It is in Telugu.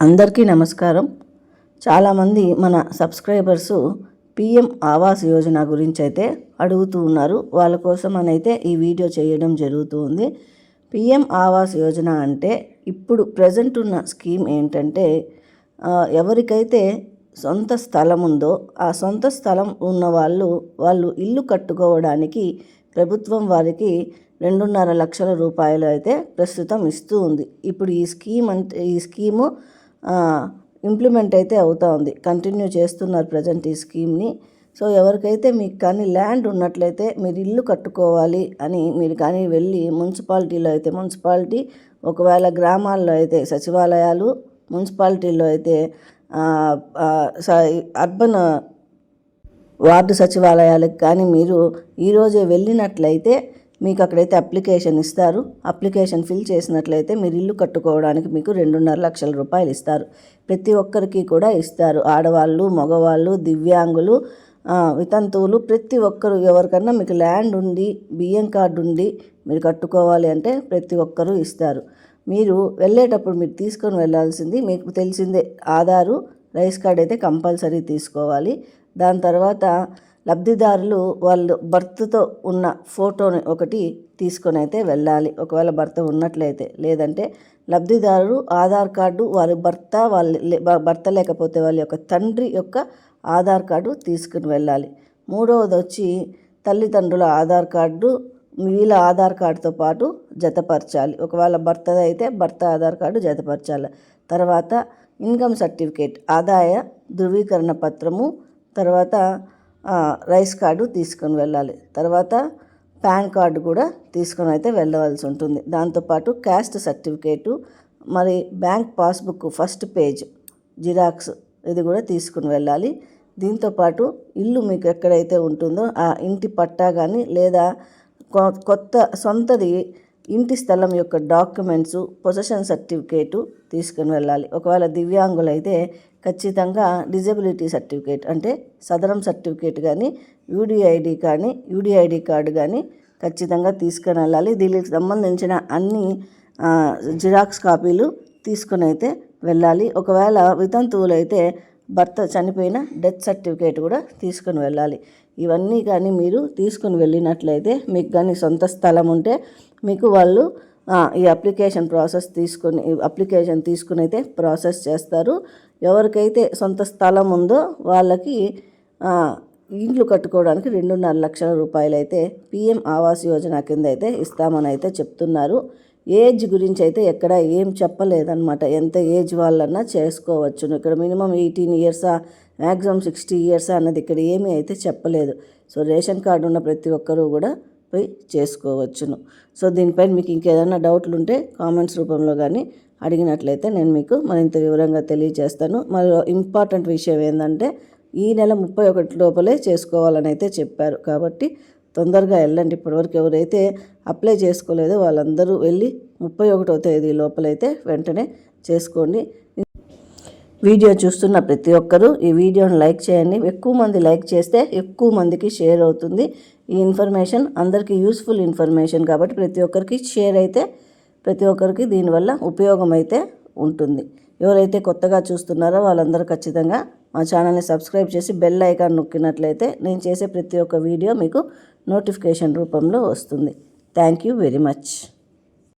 అందరికీ నమస్కారం. చాలామంది మన సబ్స్క్రైబర్స్ పిఎం ఆవాస్ యోజన గురించి అయితే అడుగుతూ ఉన్నారు. వాళ్ళ కోసం అని అయితే ఈ వీడియో చేయడం జరుగుతూ ఉంది. పిఎం ఆవాస్ యోజన అంటే ఇప్పుడు ప్రజెంట్ ఉన్న స్కీమ్ ఏంటంటే ఎవరికైతే సొంత స్థలం ఉందో ఆ సొంత స్థలం ఉన్న వాళ్ళు వాళ్ళు ఇల్లు కట్టుకోవడానికి ప్రభుత్వం వారికి రెండున్నర లక్షల రూపాయలు అయితే ప్రస్తుతం ఇస్తూ ఉంది. ఇప్పుడు ఈ స్కీమ్ అంటే ఈ స్కీము ఇంప్లిమెంట్ అయితే అవుతూ ఉంది. కంటిన్యూ చేస్తున్నారు ప్రజెంట్ ఈ స్కీమ్ని సో ఎవరికైతే మీకు కానీ ల్యాండ్ ఉన్నట్లయితే మీరు ఇల్లు కట్టుకోవాలి అని మీరు కానీ వెళ్ళి మున్సిపాలిటీలో అయితే మున్సిపాలిటీ ఒకవేళ గ్రామాల్లో అయితే సచివాలయాలు మున్సిపాలిటీలో అయితే స- అర్బన్ వార్డు సచివాలయాలకు కానీ మీరు ఈరోజే వెళ్ళినట్లయితే మీకు అక్కడైతే అప్లికేషన్ ఇస్తారు. అప్లికేషన్ ఫిల్ చేసినట్లయితే మీరు ఇల్లు కట్టుకోవడానికి మీకు రెండున్నర లక్షల రూపాయలు ఇస్తారు. ప్రతి ఒక్కరికి కూడా ఇస్తారు. ఆడవాళ్ళు మగవాళ్ళు దివ్యాంగులు వితంతువులు ప్రతి ఒక్కరు ఎవరికన్నా మీకు ల్యాండ్ ఉండి బియ్యం కార్డు ఉండి మీరు కట్టుకోవాలి అంటే ప్రతి ఒక్కరూ ఇస్తారు. మీరు వెళ్ళేటప్పుడు మీరు తీసుకొని వెళ్ళాల్సింది మీకు తెలిసిందే. ఆధారు రైస్ కార్డ్ అయితే కంపల్సరీ తీసుకోవాలి. దాని తర్వాత లబ్ధిదారులు వాళ్ళు భర్తతో ఉన్న ఫోటోని ఒకటి తీసుకొని అయితే వెళ్ళాలి. ఒకవేళ భర్త ఉన్నట్లయితే లేదంటే లబ్ధిదారుడు ఆధార్ కార్డు వారి భర్త వాళ్ళ భర్త లేకపోతే వాళ్ళ యొక్క తండ్రి యొక్క ఆధార్ కార్డు తీసుకుని వెళ్ళాలి. మూడవది వచ్చి తల్లిదండ్రుల ఆధార్ కార్డు వీళ్ళ ఆధార్ కార్డుతో పాటు జతపరచాలి. ఒకవేళ భర్త అయితే భర్త ఆధార్ కార్డు జతపరచాలి. తర్వాత ఇన్కమ్ సర్టిఫికేట్ ఆదాయ ధృవీకరణ పత్రము తర్వాత రైస్ కార్డు తీసుకొని వెళ్ళాలి. తర్వాత పాన్ కార్డు కూడా తీసుకొని అయితే వెళ్ళవలసి ఉంటుంది. దాంతోపాటు క్యాస్ట్ సర్టిఫికేటు మరి bank passbook first page xerox ఇది కూడా తీసుకుని వెళ్ళాలి. దీంతోపాటు ఇల్లు మీకు ఎక్కడైతే ఉంటుందో ఆ ఇంటి పట్టా కానీ లేదా కొత్త సొంతది ఇంటి స్థలం యొక్క డాక్యుమెంట్స్ పొజిషన్ సర్టిఫికేటు తీసుకుని వెళ్ళాలి. ఒకవేళ దివ్యాంగులైతే ఖచ్చితంగా డిజబిలిటీ సర్టిఫికేట్ అంటే సదరం సర్టిఫికేట్ కానీ యూడిఐడి కానీ యూడిఐడి కార్డు కానీ ఖచ్చితంగా తీసుకుని వెళ్ళాలి. దీనికి సంబంధించిన అన్ని జిరాక్స్ కాపీలు తీసుకుని అయితే వెళ్ళాలి. ఒకవేళ వితంతువులు అయితే భర్త చనిపోయిన డెత్ సర్టిఫికేట్ కూడా తీసుకుని వెళ్ళాలి. ఇవన్నీ కానీ మీరు తీసుకుని వెళ్ళినట్లయితే మీకు కానీ సొంత స్థలం ఉంటే మీకు వాళ్ళు ఈ అప్లికేషన్ ప్రాసెస్ తీసుకొని అప్లికేషన్ తీసుకుని అయితే ప్రాసెస్ చేస్తారు. ఎవరికైతే సొంత స్థలం ఉందో వాళ్ళకి ఇండ్లు కట్టుకోవడానికి రెండున్నర లక్షల రూపాయలు అయితే పిఎం ఆవాస్ యోజన కింద అయితే ఇస్తామని అయితే చెప్తున్నారు. ఏజ్ గురించి అయితే ఎక్కడ ఏం చెప్పలేదన్నమాట. ఎంత ఏజ్ వాళ్ళన్నా చేసుకోవచ్చును. ఇక్కడ మినిమం ఎయిటీన్ ఇయర్సా మ్యాక్సిమం సిక్స్టీ ఇయర్సా అన్నది ఇక్కడ ఏమీ అయితే చెప్పలేదు. సో రేషన్ కార్డు ఉన్న ప్రతి ఒక్కరూ కూడా పోయి చేసుకోవచ్చును. సో దీనిపైన మీకు ఇంకేదైనా డౌట్లు ఉంటే కామెంట్స్ రూపంలో కానీ అడిగినట్లయితే నేను మీకు మరింత వివరంగా తెలియజేస్తాను. మరో ఇంపార్టెంట్ విషయం ఏంటంటే ఈ నెల ముప్పై ఒకటి లోపలే చేసుకోవాలని అయితే చెప్పారు. కాబట్టి తొందరగా వెళ్ళండి. ఇప్పటివరకు ఎవరైతే అప్లై చేసుకోలేదో వాళ్ళందరూ వెళ్ళి ముప్పై ఒకటో తేదీ లోపలైతే వెంటనే చేసుకోండి. వీడియో చూస్తున్న ప్రతి ఒక్కరూ ఈ వీడియోను లైక్ చేయండి. ఎక్కువ మంది లైక్ చేస్తే ఎక్కువ మందికి షేర్ అవుతుంది. ఈ ఇన్ఫర్మేషన్ అందరికీ యూస్ఫుల్ ఇన్ఫర్మేషన్ కాబట్టి ప్రతి ఒక్కరికి షేర్ అయితే ప్రతి ఒక్కరికి దీనివల్ల ఉపయోగం అయితే ఉంటుంది. ఎవరైతే కొత్తగా చూస్తున్నారో వాళ్ళందరూ ఖచ్చితంగా మా ఛానల్ని సబ్స్క్రైబ్ చేసి బెల్ ఐకాన్ నొక్కినట్లయితే నేను చేసే ప్రతి ఒక్క వీడియో మీకు నోటిఫికేషన్ రూపంలో వస్తుంది. Thank you very much.